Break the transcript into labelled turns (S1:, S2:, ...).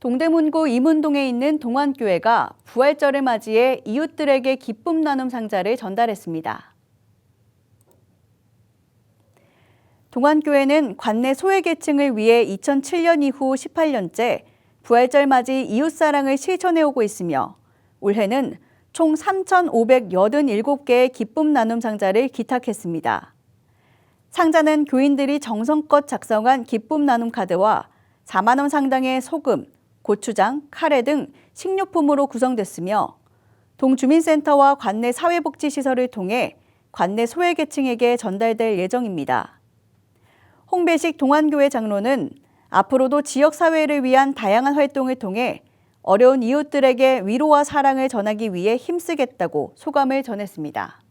S1: 동대문구 이문동에 있는 동안교회가 부활절을 맞이해 이웃들에게 기쁨 나눔 상자를 전달했습니다. 동안교회는 관내 소외계층을 위해 2007년 이후 18년째 부활절 맞이 이웃사랑을 실천해 오고 있으며 올해는 총 3,587개의 기쁨 나눔 상자를 기탁했습니다. 상자는 교인들이 정성껏 작성한 기쁨 나눔 카드와 4만 원 상당의 소금, 고추장, 카레 등 식료품으로 구성됐으며 동주민센터와 관내 사회복지시설을 통해 관내 소외계층에게 전달될 예정입니다. 홍배식 동안교회 장로는 앞으로도 지역사회를 위한 다양한 활동을 통해 어려운 이웃들에게 위로와 사랑을 전하기 위해 힘쓰겠다고 소감을 전했습니다.